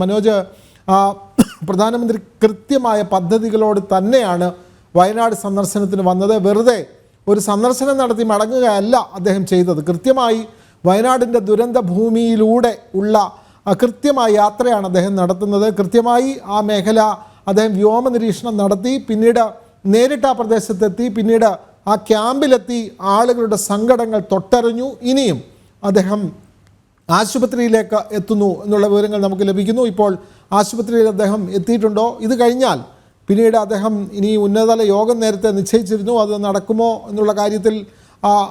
മനോജ് പ്രധാനമന്ത്രി കൃത്യമായ പദ്ധതികളോട് തന്നെയാണ് വയനാട് സന്ദർശനത്തിന് വന്നത്. വെറുതെ ഒരു സന്ദർശനം നടത്തി മടങ്ങുകയല്ല അദ്ദേഹം ചെയ്തത്. കൃത്യമായി വയനാടിന്റെ ദുരന്ത ഭൂമിയിലൂടെ ഉള്ള കൃത്യമായ യാത്രയാണ് അദ്ദേഹം നടത്തുന്നത്. കൃത്യമായി ആ മേഖല അദ്ദേഹം വ്യോമ നിരീക്ഷണം നടത്തി പിന്നീട് നേരിട്ട് ആ പ്രദേശത്തെത്തി പിന്നീട് ആ ക്യാമ്പിലെത്തി ആളുകളുടെ സങ്കടങ്ങൾ തൊട്ടറിഞ്ഞു. ഇനിയും അദ്ദേഹം ആശുപത്രിയിലേക്ക് എത്തുന്നു എന്നുള്ള വിവരങ്ങൾ നമുക്ക് ലഭിക്കുന്നു. ഇപ്പോൾ ആശുപത്രിയിൽ അദ്ദേഹം എത്തിയിട്ടുണ്ടോ? ഇത് കഴിഞ്ഞാൽ പിന്നീട് അദ്ദേഹം ഇനി ഉന്നതതല യോഗം നേരത്തെ നിശ്ചയിച്ചിരുന്നു. അത് നടക്കുമോ എന്നുള്ള കാര്യത്തിൽ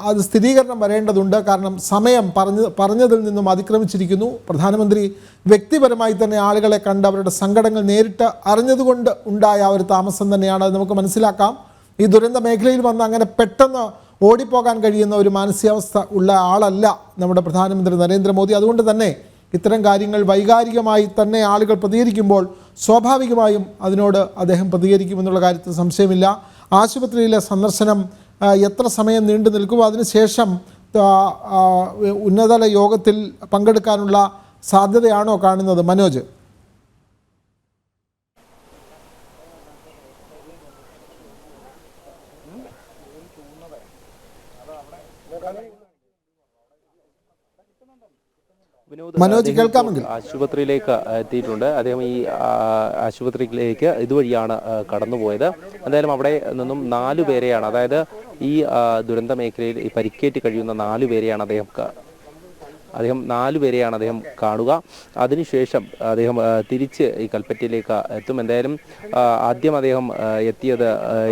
അത് സ്ഥിരീകരണം വരേണ്ടതുണ്ട്. കാരണം സമയം പറഞ്ഞ് പറഞ്ഞതിൽ നിന്നും അതിക്രമിച്ചിരിക്കുന്നു. പ്രധാനമന്ത്രി വ്യക്തിപരമായി തന്നെ ആളുകളെ കണ്ട് അവരുടെ സങ്കടങ്ങൾ നേരിട്ട് അറിഞ്ഞതുകൊണ്ട് ഉണ്ടായ ഒരു താമസം തന്നെയാണ്. നമുക്ക് മനസ്സിലാക്കാം. ഈ ദുരന്ത മേഖലയിൽ വന്ന് അങ്ങനെ പെട്ടെന്ന് ഓടിപ്പോകാൻ കഴിയുന്ന ഒരു മാനസികാവസ്ഥ ഉള്ള ആളല്ല നമ്മുടെ പ്രധാനമന്ത്രി നരേന്ദ്രമോദി. അതുകൊണ്ട് തന്നെ ഇത്തരം കാര്യങ്ങൾ വൈകാരികമായി തന്നെ ആളുകൾ പ്രതികരിക്കുമ്പോൾ സ്വാഭാവികമായും അതിനോട് അദ്ദേഹം പ്രതികരിക്കുമെന്നുള്ള കാര്യത്തിൽ സംശയമില്ല. ആശുപത്രിയിലെ സന്ദർശനം എത്ര സമയം നീണ്ടു നിൽക്കും അതിനുശേഷം ഉന്നതതല യോഗത്തിൽ പങ്കെടുക്കാനുള്ള സാധ്യതയാണോ കാണുന്നത്? മനോജ്. മനോജ് കേൾക്കാമെങ്കിൽ. ആശുപത്രിയിലേക്ക് എത്തിയിട്ടുണ്ട് അദ്ദേഹം ഈ ആശുപത്രിയിലേക്ക് ഇതുവഴിയാണ് കടന്നുപോയത് എന്തായാലും അവിടെ നിന്നും നാലു പേരെയാണ് അതായത് ഈ ദുരന്ത മേഖലയിൽ പരിക്കേറ്റ് കഴിയുന്ന നാലു പേരെയാണ് അദ്ദേഹം അദ്ദേഹം നാലു പേരെയാണ് അദ്ദേഹം കാണുക. അതിനുശേഷം അദ്ദേഹം തിരിച്ച് ഈ കൽപ്പറ്റയിലേക്ക് എത്തും. എന്തായാലും ആദ്യം അദ്ദേഹം എത്തിയത്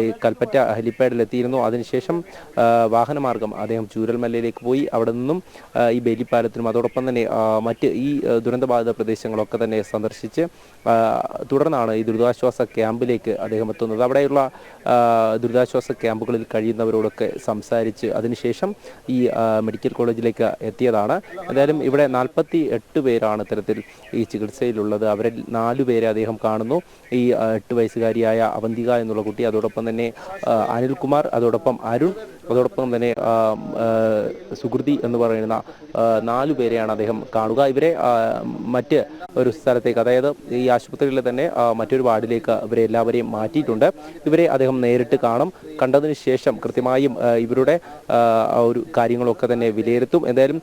ഈ കൽപ്പറ്റ ഹെലിപ്പാഡിൽ എത്തിയിരുന്നു. അതിനുശേഷം വാഹനമാർഗം അദ്ദേഹം ചൂരൽമലയിലേക്ക് പോയി. അവിടെ നിന്നും ഈ ബേലിപ്പാലത്തിനും അതോടൊപ്പം തന്നെ മറ്റ് ഈ ദുരന്തബാധിത പ്രദേശങ്ങളൊക്കെ തന്നെ സന്ദർശിച്ച് തുടർന്നാണ് ഈ ദുരിതാശ്വാസ ക്യാമ്പിലേക്ക് അദ്ദേഹം എത്തുന്നത്. അവിടെയുള്ള ദുരിതാശ്വാസ ക്യാമ്പുകളിൽ കഴിയുന്നവരോടൊക്കെ സംസാരിച്ച് അതിനുശേഷം ഈ മെഡിക്കൽ കോളേജിലേക്ക് എത്തിയതാണ്. എന്തായാലും ഇവിടെ നാൽപ്പത്തി എട്ട് പേരാണ് ഇത്തരത്തിൽ ഈ ചികിത്സയിലുള്ളത്. അവരിൽ നാലു പേരെ അദ്ദേഹം കാണുന്നു. ഈ എട്ട് വയസ്സുകാരിയായ അവന്തിക എന്നുള്ള കുട്ടി അതോടൊപ്പം തന്നെ അനിൽകുമാർ അതോടൊപ്പം അരുൺ അതോടൊപ്പം തന്നെ സുഹൃതി എന്ന് പറയുന്ന നാലു പേരെയാണ് അദ്ദേഹം കാണുക. ഇവരെ മറ്റ് ഒരു സ്ഥലത്തേക്ക് അതായത് ഈ ആശുപത്രിയിൽ തന്നെ മറ്റൊരു വാർഡിലേക്ക് ഇവരെ എല്ലാവരെയും മാറ്റിയിട്ടുണ്ട്. ഇവരെ അദ്ദേഹം നേരിട്ട് കാണും. കണ്ടതിന് ശേഷം കൃത്യമായും ഇവരുടെ ഒരു കാര്യങ്ങളൊക്കെ തന്നെ വിലയിരുത്തും. എന്തായാലും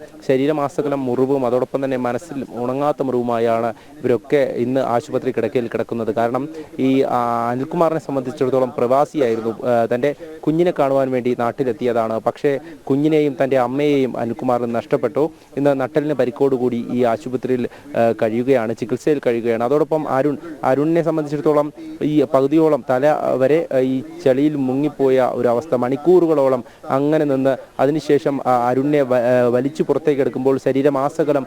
ശരീരമാസകലം മുറിവും അതോടൊപ്പം തന്നെ മനസ്സിൽ ഉണങ്ങാത്ത മുറിവുമായാണ് ഇവരൊക്കെ ഇന്ന് ആശുപത്രി കിടക്കയിൽ കിടക്കുന്നത്. കാരണം ഈ അനിൽകുമാറിനെ സംബന്ധിച്ചിടത്തോളം പ്രവാസിയായിരുന്നു. തന്റെ കുഞ്ഞിനെ കാണുവാൻ വേണ്ടി നാട്ടിലെത്തിയതാണ്. പക്ഷേ കുഞ്ഞിനെയും തന്റെ അമ്മയെയും അനിൽകുമാറിന് നഷ്ടപ്പെട്ടു. ഇന്ന് നട്ടലിന് പരിക്കോടുകൂടി ഈ ആശുപത്രിയിൽ കഴിയുകയാണ് ചികിത്സയിൽ കഴിയുകയാണ്. അതോടൊപ്പം അരുൺ അരുണിനെ സംബന്ധിച്ചിടത്തോളം ഈ പകുതിയോളം തല വരെ ഈ ചെളിയിൽ മുങ്ങിപ്പോയ ഒരു അവസ്ഥ മണിക്കൂറുകളോളം അങ്ങനെ നിന്ന് അതിനുശേഷം അരുണിനെ വലിച്ചു പുറത്തേക്ക് എടുക്കുമ്പോൾ ശരീരമാസകലം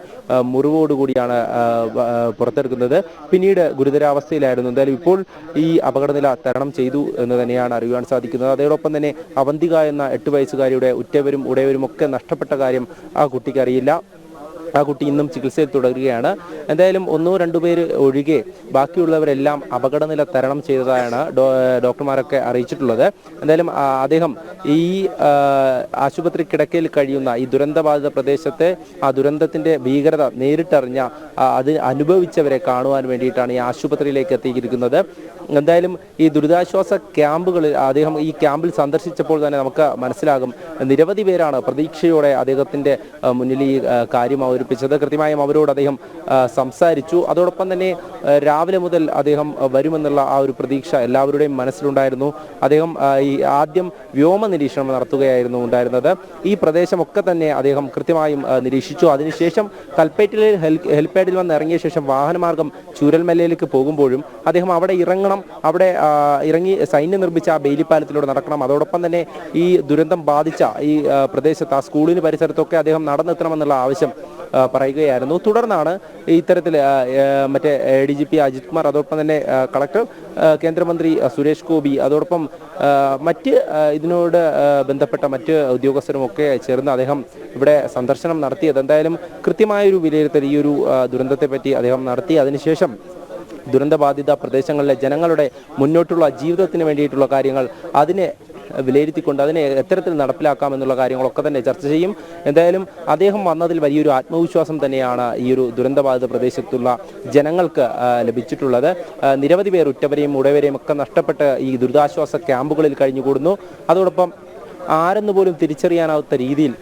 മുറിവോടുകൂടിയാണ് പുറത്തെടുക്കുന്നത്. പിന്നീട് ഗുരുതരാവസ്ഥയിലായിരുന്നു. എന്തായാലും ഇപ്പോൾ ഈ അപകടനില തരണം ചെയ്തു എന്ന് തന്നെയാണ് അറിയുവാൻ സാധിക്കുന്നത്. അതോടൊപ്പം തന്നെ അവന്തിക എന്ന എട്ട് വയസ്സുകാരിയുടെ ഉറ്റവരും ഉടയവരും ഒക്കെ നഷ്ടപ്പെട്ട കാര്യം ആ കുട്ടിക്ക് അറിയില്ല. ആ കുട്ടി ഇന്നും ചികിത്സയിൽ തുടരുകയാണ്. എന്തായാലും ഒന്നോ രണ്ടോ പേര് ഒഴികെ ബാക്കിയുള്ളവരെല്ലാം അപകടനില തരണം ചെയ്തതായാണ് ഡോ- ഡോക്ടർമാരൊക്കെ അറിയിച്ചിട്ടുള്ളത്. എന്തായാലും അദ്ദേഹം ഈ ആശുപത്രി കിടക്കയിൽ കഴിയുന്ന ഈ ദുരന്തബാധിത പ്രദേശത്തെ ആ ദുരന്തത്തിന്റെ ഭീകരത നേരിട്ടറിഞ്ഞ അത് അനുഭവിച്ചവരെ കാണുവാൻ വേണ്ടിയിട്ടാണ് ഈ ആശുപത്രിയിലേക്ക് എത്തിയിരിക്കുന്നത്. എന്തായാലും ഈ ദുരിതാശ്വാസ ക്യാമ്പുകളിൽ അദ്ദേഹം ഈ ക്യാമ്പിൽ സന്ദർശിച്ചപ്പോൾ തന്നെ നമുക്ക് മനസ്സിലാകും. നിരവധി പേരാണ് പ്രതീക്ഷയോടെ അദ്ദേഹത്തിന്റെ ആ, മുന്നിൽ ഈ കാര്യം കാര്യം അവതരിപ്പിച്ചത്. കൃത്യമായും അവരോട് അദ്ദേഹം സംസാരിച്ചു. അതോടൊപ്പം തന്നെ രാവിലെ മുതൽ അദ്ദേഹം വരുമെന്നുള്ള ആ ഒരു പ്രതീക്ഷ എല്ലാവരുടെയും മനസ്സിലുണ്ടായിരുന്നു. അദ്ദേഹം ഈ ആദ്യം വ്യോമ നിരീക്ഷണം നടത്തുകയായിരുന്നു ഉണ്ടായിരുന്നത്. ഈ പ്രദേശമൊക്കെ തന്നെ അദ്ദേഹം കൃത്യമായും നിരീക്ഷിച്ചു. അതിനുശേഷം കൽപ്പേറ്റിലെ ഹെൽ ഹെൽപ്പാഡിൽ വന്ന് ഇറങ്ങിയ ശേഷം വാഹനമാർഗം ചൂരൽമലയിലേക്ക് പോകുമ്പോഴും അദ്ദേഹം അവിടെ ഇറങ്ങണം. അവിടെ ഇറങ്ങി സൈന്യം നിർമ്മിച്ച ആ ബെയിലിപ്പാലത്തിലൂടെ നടക്കണം. അതോടൊപ്പം തന്നെ ഈ ദുരന്തം ബാധിച്ച ഈ പ്രദേശത്ത് ആ സ്കൂളിന് പരിസരത്തൊക്കെ അദ്ദേഹം നടന്നെത്തണമെന്നുള്ള ആവശ്യം പറയുകയായിരുന്നു. തുടർന്നാണ് ഇത്തരത്തിൽ മറ്റേ D G P Ajith Kumar അതോടൊപ്പം തന്നെ കളക്ടർ കേന്ദ്രമന്ത്രി സുരേഷ് ഗോപി അതോടൊപ്പം മറ്റ് ഇതിനോട് ബന്ധപ്പെട്ട മറ്റ് ഉദ്യോഗസ്ഥരുമൊക്കെ ചേർന്ന് അദ്ദേഹം ഇവിടെ സന്ദർശനം നടത്തിയത് എന്തായാലും കൃത്യമായൊരു വിലയിരുത്തൽ ഈ ഒരു ദുരന്തത്തെ പറ്റി അദ്ദേഹം നടത്തി. അതിനുശേഷം ദുരന്തബാധിത പ്രദേശങ്ങളിലെ ജനങ്ങളുടെ മുന്നോട്ടുള്ള ജീവിതത്തിന് വേണ്ടിയിട്ടുള്ള കാര്യങ്ങൾ അതിനെ വിലയിരുത്തിക്കൊണ്ട് അതിനെ എത്തരത്തിൽ നടപ്പിലാക്കാമെന്നുള്ള കാര്യങ്ങളൊക്കെ തന്നെ ചർച്ച ചെയ്യും. എന്തായാലും അദ്ദേഹം വന്നതിൽ വലിയൊരു ആത്മവിശ്വാസം തന്നെയാണ് ഈ ഒരു ദുരന്തബാധിത പ്രദേശത്തുള്ള ജനങ്ങൾക്ക് ലഭിച്ചിട്ടുള്ളത്. നിരവധി പേർ ഉറ്റവരെയും ഉടയവരെയും ഒക്കെ നഷ്ടപ്പെട്ട് ഈ ദുരിതാശ്വാസ ക്യാമ്പുകളിൽ കഴിഞ്ഞുകൂടുന്നു. അതോടൊപ്പം ആരെന്ന് പോലും തിരിച്ചറിയാനാവാത്ത രീതിയിൽ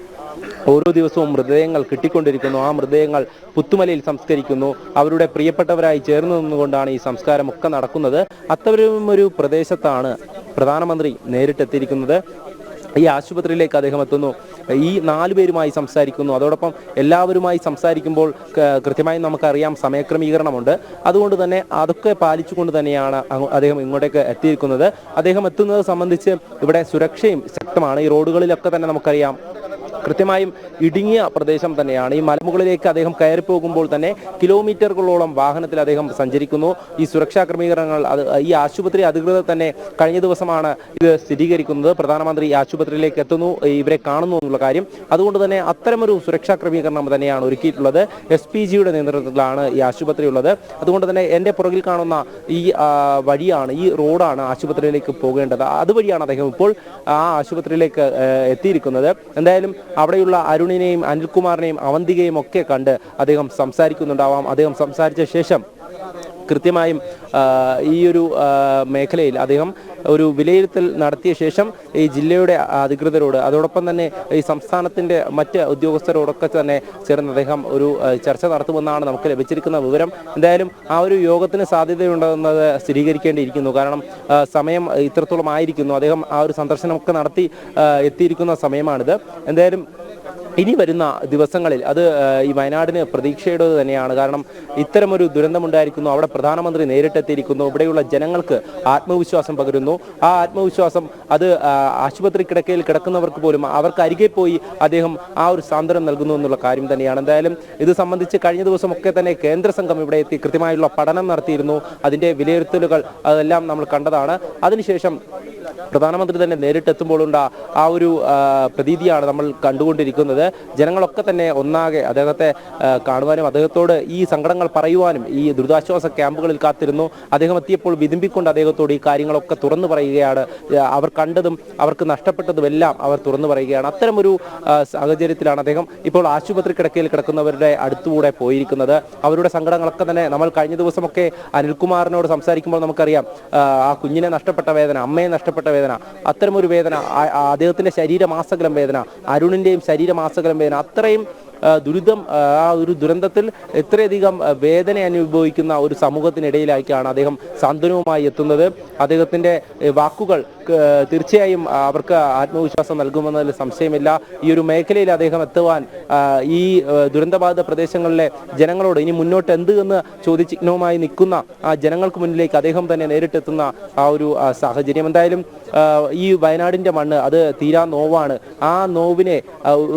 ഓരോ ദിവസവും മൃതദേഹങ്ങൾ കിട്ടിക്കൊണ്ടിരിക്കുന്നു. ആ മൃതദേഹങ്ങൾ പുത്തുമലയിൽ സംസ്കരിക്കുന്നു. അവരുടെ പ്രിയപ്പെട്ടവരായി ചേർന്ന് നിന്നുകൊണ്ടാണ് ഈ സംസ്കാരമൊക്കെ നടക്കുന്നത്. അത്തരം ഒരു പ്രദേശത്താണ് പ്രധാനമന്ത്രി നേരിട്ടെത്തിയിരിക്കുന്നത്. ഈ ആശുപത്രിയിലേക്ക് അദ്ദേഹം എത്തുന്നു. ഈ നാലു പേരുമായി സംസാരിക്കുന്നു. അതോടൊപ്പം എല്ലാവരുമായി സംസാരിക്കുമ്പോൾ കൃത്യമായി നമുക്കറിയാം സമയക്രമീകരണമുണ്ട്. അതുകൊണ്ട് തന്നെ അതൊക്കെ പാലിച്ചുകൊണ്ട് തന്നെയാണ് അദ്ദേഹം ഇങ്ങോട്ടേക്ക് എത്തിയിരിക്കുന്നത്. അദ്ദേഹം എത്തുന്നത് സംബന്ധിച്ച് ഇവിടെ സുരക്ഷയും ശക്തമാണ്. ഈ റോഡുകളിലൊക്കെ തന്നെ നമുക്കറിയാം കൃത്യമായും ഇടുങ്ങിയ പ്രദേശം തന്നെയാണ്. ഈ മലമുകളിലേക്ക് അദ്ദേഹം കയറി പോകുമ്പോൾ തന്നെ കിലോമീറ്ററുകളോളം വാഹനത്തിൽ അദ്ദേഹം സഞ്ചരിക്കുന്നു. ഈ സുരക്ഷാ ക്രമീകരണങ്ങൾ അത് ഈ ആശുപത്രി അധികൃതർ തന്നെ കഴിഞ്ഞ ദിവസമാണ് ഇത് സ്ഥിരീകരിക്കുന്നത്. പ്രധാനമന്ത്രി ഈ ആശുപത്രിയിലേക്ക് എത്തുന്നു ഇവരെ കാണുന്നു എന്നുള്ള കാര്യം. അതുകൊണ്ട് തന്നെ അത്തരമൊരു സുരക്ഷാ ക്രമീകരണം തന്നെയാണ് ഒരുക്കിയിട്ടുള്ളത്. എസ് പി ജിയുടെ നേതൃത്വത്തിലാണ് ഈ ആശുപത്രി ഉള്ളത്. അതുകൊണ്ട് തന്നെ എന്റെ പുറകിൽ കാണുന്ന ഈ വഴിയാണ് ഈ റോഡാണ് ആശുപത്രിയിലേക്ക് പോകേണ്ടത്. അതുവഴിയാണ് അദ്ദേഹം ഇപ്പോൾ ആ ആശുപത്രിയിലേക്ക് എത്തിയിരിക്കുന്നത്. എന്തായാലും അവിടെയുള്ള അരുണിനെയും അനിൽകുമാറിനെയും അവന്തികയും ഒക്കെ കണ്ട് അദ്ദേഹം സംസാരിക്കുന്നുണ്ടാവാം. അദ്ദേഹം സംസാരിച്ച ശേഷം കൃത്യമായും ഈ ഒരു മേഖലയിൽ അദ്ദേഹം ഒരു വിലയിരുത്തൽ നടത്തിയ ശേഷം ഈ ജില്ലയുടെ അധികൃതരോട് അതോടൊപ്പം തന്നെ ഈ സംസ്ഥാനത്തിന്റെ മറ്റ് ഉദ്യോഗസ്ഥരോടൊക്കെ തന്നെ ചേർന്ന് അദ്ദേഹം ഒരു ചർച്ച നടത്തുമെന്നാണ് നമുക്ക് ലഭിച്ചിരിക്കുന്ന വിവരം. എന്തായാലും ആ ഒരു യോഗത്തിന് സാധ്യതയുണ്ടെന്നത് സ്ഥിരീകരിക്കേണ്ടിയിരിക്കുന്നു. കാരണം സമയം ഇത്രത്തോളം ആയിരിക്കുന്നു. അദ്ദേഹം ആ ഒരു സന്ദർശനമൊക്കെ നടത്തി എത്തിയിരിക്കുന്ന സമയമാണിത്. എന്തായാലും ഇനി വരുന്ന ദിവസങ്ങളിൽ അത് ഈ വയനാടിന് പ്രതീക്ഷയുടേത് തന്നെയാണ്. കാരണം ഇത്തരമൊരു ദുരന്തമുണ്ടായിരിക്കുന്നു. അവിടെ പ്രധാനമന്ത്രി നേരിട്ടെത്തിയിരിക്കുന്നു. ഇവിടെയുള്ള ജനങ്ങൾക്ക് ആത്മവിശ്വാസം പകരുന്നു. ആ ആത്മവിശ്വാസം അത് ആശുപത്രി കിടക്കയിൽ കിടക്കുന്നവർക്ക് പോലും അവർക്ക് അരികെ പോയി അദ്ദേഹം ആ ഒരു സാന്ത്വനം നൽകുന്നു എന്നുള്ള കാര്യം തന്നെയാണ്. എന്തായാലും ഇത് സംബന്ധിച്ച് കഴിഞ്ഞ ദിവസമൊക്കെ തന്നെ കേന്ദ്ര സംഘം ഇവിടെ എത്തി കൃത്യമായുള്ള പഠനം നടത്തിയിരുന്നു. അതിന്റെ വിലയിരുത്തലുകൾ അതെല്ലാം നമ്മൾ കണ്ടതാണ്. അതിനുശേഷം പ്രധാനമന്ത്രി തന്നെ നേരിട്ടെത്തുമ്പോഴുണ്ട ആ ഒരു പ്രതീതിയാണ് നമ്മൾ കണ്ടുകൊണ്ടിരിക്കുന്നത്. ജനങ്ങളൊക്കെ തന്നെ ഒന്നാകെ അദ്ദേഹത്തെ കാണുവാനും അദ്ദേഹത്തോട് ഈ സങ്കടങ്ങൾ പറയുവാനും ഈ ദുരിതാശ്വാസ ക്യാമ്പുകളിൽ കാത്തിരുന്നു. അദ്ദേഹം എത്തിയപ്പോൾ വിതുമ്പിക്കൊണ്ട് അദ്ദേഹത്തോട് ഈ കാര്യങ്ങളൊക്കെ തുറന്നു പറയുകയാണ്. അവർ കണ്ടതും അവർക്ക് നഷ്ടപ്പെട്ടതും എല്ലാം അവർ തുറന്നു പറയുകയാണ്. അത്തരമൊരു സാഹചര്യത്തിലാണ് അദ്ദേഹം ഇപ്പോൾ ആശുപത്രി കിടക്കയിൽ കിടക്കുന്നവരുടെ അടുത്തുകൂടെ പോയിരിക്കുന്നത്. അവരുടെ സങ്കടങ്ങളൊക്കെ തന്നെ നമ്മൾ കഴിഞ്ഞ ദിവസമൊക്കെ അനിൽകുമാറിനോട് സംസാരിക്കുമ്പോൾ നമുക്കറിയാം ആ, കുഞ്ഞിനെ നഷ്ടപ്പെട്ട വേദന അമ്മയെ നഷ്ടപ്പെട്ട വേദന അത്തരമൊരു വേദന അദ്ദേഹത്തിന്റെ ശരീരമാസകലം വേദന അരുണിന്റെയും ശരീരമാസകലം വേദന അത്രയും ദുരിതം ആ, ഒരു ദുരന്തത്തിൽ എത്രയധികം വേദന അനുഭവിക്കുന്ന ഒരു സമൂഹത്തിനിടയിലേക്കാണ് അദ്ദേഹം സാന്ത്വനവുമായി എത്തുന്നത്. അദ്ദേഹത്തിന്റെ വാക്കുകൾ തീർച്ചയായും അവർക്ക് ആത്മവിശ്വാസം നൽകുമെന്നതിൽ സംശയമില്ല. ഈ ഒരു മേഖലയിൽ അദ്ദേഹം എത്തുവാൻ ഈ ദുരന്തബാധിത പ്രദേശങ്ങളിലെ ജനങ്ങളോട് ഇനി മുന്നോട്ട് എന്ത് എന്ന് ചോദ്യചിഹ്നവുമായി നിൽക്കുന്ന ആ ജനങ്ങൾക്ക് മുന്നിലേക്ക് അദ്ദേഹം തന്നെ നേരിട്ടെത്തുന്ന ആ ഒരു സാഹചര്യം എന്തായാലും ഈ വയനാടിന്റെ മണ്ണ് അത് തീരാ നോവാണ്. ആ നോവിനെ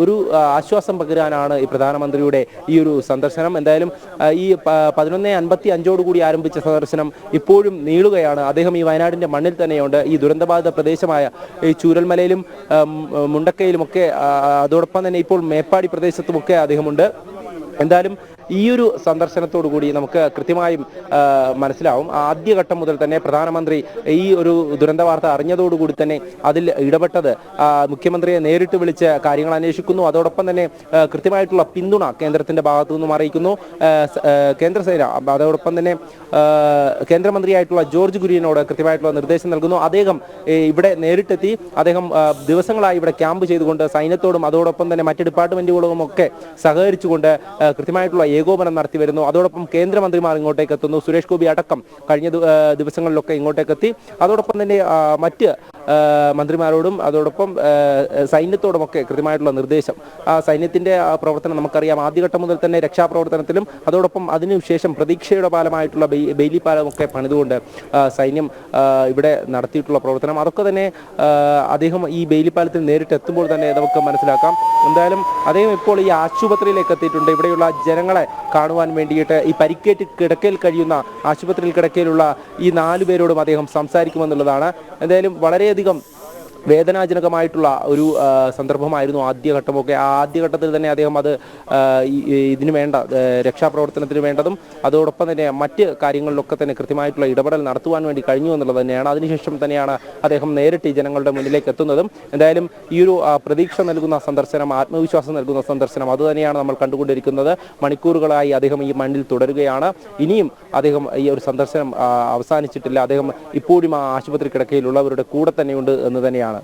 ഒരു ആശ്വാസം പകരാനാണ് ഈ പ്രധാനമന്ത്രിയുടെ ഈ ഒരു സന്ദർശനം. എന്തായാലും ഈ പതിനൊന്ന് അൻപത്തി അഞ്ചോടുകൂടി ആരംഭിച്ച സന്ദർശനം ഇപ്പോഴും നീളുകയാണ്. അദ്ദേഹം ഈ വയനാടിന്റെ മണ്ണിൽ തന്നെയുണ്ട്. ഈ ദുരന്തബാധിത പ്രദേശമായ ഈ ചൂരൽമലയിലും മുണ്ടക്കയിലുമൊക്കെ അതോടൊപ്പം തന്നെ ഇപ്പോൾ മേപ്പാടി പ്രദേശത്തുമൊക്കെ അദ്ദേഹമുണ്ട്. എന്തായാലും ഈ ഒരു സന്ദർശനത്തോടു കൂടി നമുക്ക് കൃത്യമായും മനസ്സിലാവും. ആദ്യഘട്ടം മുതൽ തന്നെ പ്രധാനമന്ത്രി ഈ ഒരു ദുരന്ത വാർത്ത അറിഞ്ഞതോടുകൂടി തന്നെ അതിൽ ഇടപെട്ടത് മുഖ്യമന്ത്രിയെ നേരിട്ട് വിളിച്ച് കാര്യങ്ങൾ അന്വേഷിക്കുന്നു. അതോടൊപ്പം തന്നെ കൃത്യമായിട്ടുള്ള പിന്തുണ കേന്ദ്രത്തിന്റെ ഭാഗത്തു നിന്നും അറിയിക്കുന്നു. കേന്ദ്ര സേന കേന്ദ്രസേന അതോടൊപ്പം തന്നെ കേന്ദ്രമന്ത്രിയായിട്ടുള്ള ജോർജ് കുര്യനോട് കൃത്യമായിട്ടുള്ള നിർദ്ദേശം നൽകുന്നു. അദ്ദേഹം ഇവിടെ നേരിട്ടെത്തി. അദ്ദേഹം ദിവസങ്ങളായി ഇവിടെ ക്യാമ്പ് ചെയ്തുകൊണ്ട് സൈന്യത്തോടും അതോടൊപ്പം തന്നെ മറ്റ് ഡിപ്പാർട്ട്മെന്റുകളും ഒക്കെ സഹകരിച്ചുകൊണ്ട് കൃത്യമായിട്ടുള്ള ഏകോപനം നടത്തി വരുന്നു അതോടൊപ്പം കേന്ദ്രമന്ത്രിമാർ ഇങ്ങോട്ടേക്ക് എത്തുന്നു സുരേഷ് ഗോപി അടക്കം കഴിഞ്ഞ ദിവസങ്ങളിലൊക്കെ ഇങ്ങോട്ടേക്ക് എത്തി അതോടൊപ്പം തന്നെ മറ്റ് മന്ത്രിമാരോടും അതോടൊപ്പം സൈന്യത്തോടും സൈന്യത്തോടുമൊക്കെ കൃത്യമായിട്ടുള്ള നിർദ്ദേശം. ആ സൈന്യത്തിന്റെ ആ പ്രവർത്തനം നമുക്കറിയാം. ആദ്യഘട്ടം മുതൽ തന്നെ രക്ഷാപ്രവർത്തനത്തിലും അതോടൊപ്പം അതിനുശേഷം പ്രതീക്ഷയുടെ പാലമായിട്ടുള്ള ബെയ്- ബെയിലി പാലമൊക്കെ പണിതുകൊണ്ട് സൈന്യം ഇവിടെ നടത്തിയിട്ടുള്ള പ്രവർത്തനം. അതൊക്കെ തന്നെ അദ്ദേഹം ഈ ബെയിലി പാലത്തിൽ നേരിട്ട് എത്തുമ്പോൾ തന്നെ നമുക്ക് മനസ്സിലാക്കാം. എന്തായാലും അദ്ദേഹം ഇപ്പോൾ ഈ ആശുപത്രിയിലേക്ക് എത്തിയിട്ടുണ്ട്. ഇവിടെയുള്ള ജനങ്ങളെ കാണുവാൻ വേണ്ടിയിട്ട് ഈ പരിക്കേറ്റ് കിടക്കയിൽ കഴിയുന്ന ആശുപത്രിയിൽ കിടക്കയിലുള്ള ഈ നാലു പേരോടും അദ്ദേഹം സംസാരിക്കുമെന്നുള്ളതാണ്. എന്തായാലും വളരെയധികം വേദനാജനകമായിട്ടുള്ള ഒരു സന്ദർഭമായിരുന്നു ആദ്യഘട്ടമൊക്കെ. ആ ആദ്യഘട്ടത്തിൽ തന്നെ അദ്ദേഹം അത് ഇതിനു വേണ്ട രക്ഷാപ്രവർത്തനത്തിന് വേണ്ടതും അതോടൊപ്പം തന്നെ മറ്റ് കാര്യങ്ങളിലൊക്കെ തന്നെ കൃത്യമായിട്ടുള്ള ഇടപെടൽ നടത്തുവാൻ വേണ്ടി കഴിഞ്ഞു എന്നുള്ളത് തന്നെയാണ്. അതിനുശേഷം തന്നെയാണ് അദ്ദേഹം നേരിട്ട് ജനങ്ങളുടെ മുന്നിലേക്ക് എത്തുന്നതും. എന്തായാലും ഈ ഒരു പ്രതീക്ഷ നൽകുന്ന സന്ദർശനം ആത്മവിശ്വാസം നൽകുന്ന സന്ദർശനം അത് തന്നെയാണ് നമ്മൾ കണ്ടുകൊണ്ടിരിക്കുന്നത്. മണിക്കൂറുകളായി അദ്ദേഹം ഈ മണ്ണിൽ തുടരുകയാണ്. ഇനിയും അദ്ദേഹം ഈ ഒരു സന്ദർശനം അവസാനിച്ചിട്ടില്ല. അദ്ദേഹം ഇപ്പോഴും ആ ആശുപത്രി കിടക്കയിലുള്ളവരുടെ കൂടെ തന്നെയുണ്ട് എന്ന് തന്നെയാണ്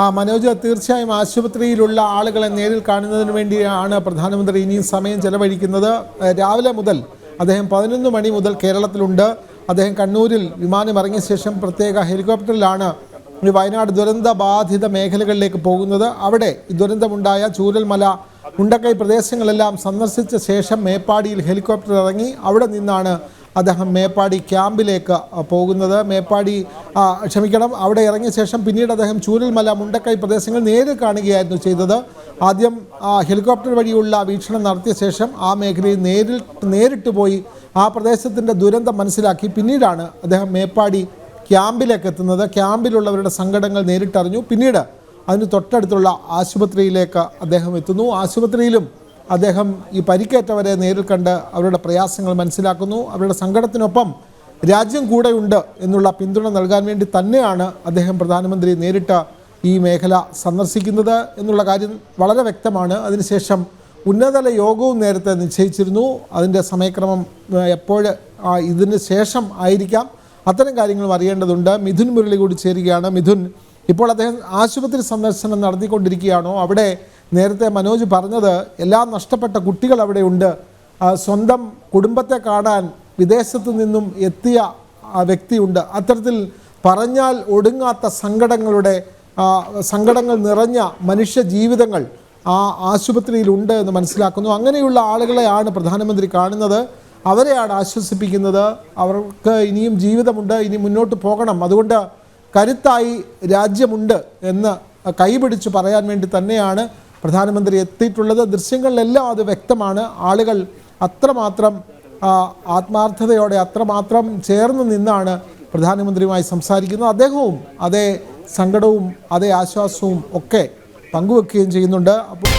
ആ മനോജ് തീർച്ചയായും ആശുപത്രിയിലുള്ള ആളുകളെ നേരിൽ കാണുന്നതിന് വേണ്ടിയാണ് പ്രധാനമന്ത്രി ഇനിയും സമയം ചെലവഴിക്കുന്നത്. രാവിലെ മുതൽ അദ്ദേഹം പതിനൊന്ന് മണി മുതൽ കേരളത്തിലുണ്ട്. അദ്ദേഹം കണ്ണൂരിൽ വിമാനം ഇറങ്ങിയ ശേഷം പ്രത്യേക ഹെലികോപ്റ്ററിലാണ് വയനാട് ദുരന്ത ബാധിത മേഖലകളിലേക്ക് പോകുന്നത്. അവിടെ ദുരന്തമുണ്ടായ ചൂരൽമല മുണ്ടക്കൈ പ്രദേശങ്ങളെല്ലാം സന്ദർശിച്ച ശേഷം മേപ്പാടിയിൽ ഹെലികോപ്റ്റർ ഇറങ്ങി അവിടെ നിന്നാണ് അദ്ദേഹം മേപ്പാടി ക്യാമ്പിലേക്ക് പോകുന്നത്. മേപ്പാടി ക്ഷമിക്കണം അവിടെ ഇറങ്ങിയ ശേഷം പിന്നീട് അദ്ദേഹം ചൂരൽമല മുണ്ടക്കൈ പ്രദേശങ്ങൾ നേരിൽ കാണുകയായിരുന്നു ചെയ്തത്. ആദ്യം ഹെലികോപ്റ്റർ വഴിയുള്ള വീക്ഷണം നടത്തിയ ശേഷം ആ മേഖലയിൽ നേരിൽ നേരിട്ട് പോയി ആ പ്രദേശത്തിന്റെ ദുരന്തം മനസ്സിലാക്കി. പിന്നീടാണ് അദ്ദേഹം മേപ്പാടി ക്യാമ്പിലേക്ക് എത്തുന്നത്. ക്യാമ്പിലുള്ളവരുടെ സങ്കടങ്ങൾ നേരിട്ടറിഞ്ഞു. പിന്നീട് അതിന് തൊട്ടടുത്തുള്ള ആശുപത്രിയിലേക്ക് അദ്ദേഹം എത്തുന്നു. ആശുപത്രിയിലും അദ്ദേഹം ഈ പരിക്കേറ്റവരെ നേരിൽ കണ്ട് അവരുടെ പ്രയാസങ്ങൾ മനസ്സിലാക്കുന്നു. അവരുടെ സങ്കടത്തിനൊപ്പം രാജ്യം കൂടെയുണ്ട് എന്നുള്ള പിന്തുണ നൽകാൻ വേണ്ടി തന്നെയാണ് അദ്ദേഹം പ്രധാനമന്ത്രി നേരിട്ട് ഈ മേഖല സന്ദർശിക്കുന്നത് എന്നുള്ള കാര്യം വളരെ വ്യക്തമാണ്. അതിനുശേഷം ഉന്നതതല യോഗവും നേരത്തെ നിശ്ചയിച്ചിരുന്നു. അതിന്റെ സമയക്രമം എപ്പോൾ ഇതിന് ശേഷം ആയിരിക്കാം. അത്തരം കാര്യങ്ങളും അറിയേണ്ടതുണ്ട്. മിഥുൻ മുരളി കൂടി ചേരുകയാണ്. മിഥുൻ ഇപ്പോൾ അദ്ദേഹം ആശുപത്രി സന്ദർശനം നടത്തിക്കൊണ്ടിരിക്കുകയാണോ? അവിടെ നേരത്തെ മനോജ് പറഞ്ഞത് എല്ലാം നഷ്ടപ്പെട്ട കുട്ടികൾ അവിടെയുണ്ട് സ്വന്തം കുടുംബത്തെ കാണാൻ വിദേശത്തു നിന്നും എത്തിയ വ്യക്തിയുണ്ട്. അത്തരത്തിൽ പറഞ്ഞാൽ ഒടുങ്ങാത്ത സങ്കടങ്ങളുടെ സങ്കടങ്ങൾ നിറഞ്ഞ മനുഷ്യ ജീവിതങ്ങൾ ആ ആശുപത്രിയിലുണ്ട് എന്ന് മനസ്സിലാക്കുന്നു. അങ്ങനെയുള്ള ആളുകളെയാണ് പ്രധാനമന്ത്രി കാണുന്നത്. അവരെയാണ് ആശ്വസിപ്പിക്കുന്നത്. അവർക്ക് ഇനിയും ജീവിതമുണ്ട് ഇനി മുന്നോട്ട് പോകണം. അതുകൊണ്ട് കരുത്തായി രാജ്യമുണ്ട് എന്ന് കൈപിടിച്ച് പറയാൻ വേണ്ടി തന്നെയാണ് പ്രധാനമന്ത്രി എത്തിയിട്ടുള്ളത്. ദൃശ്യങ്ങളിലെല്ലാം അത് വ്യക്തമാണ്. ആളുകൾ അത്രമാത്രം ആത്മാർത്ഥതയോടെ അത്രമാത്രം ചേർന്ന് നിന്നാണ് പ്രധാനമന്ത്രിയുമായി സംസാരിക്കുന്നത്. അദ്ദേഹവും അതേ സങ്കടവും അതേ ആശ്വാസവും ഒക്കെ പങ്കുവെക്കുകയും ചെയ്യുന്നുണ്ട്. അപ്പോൾ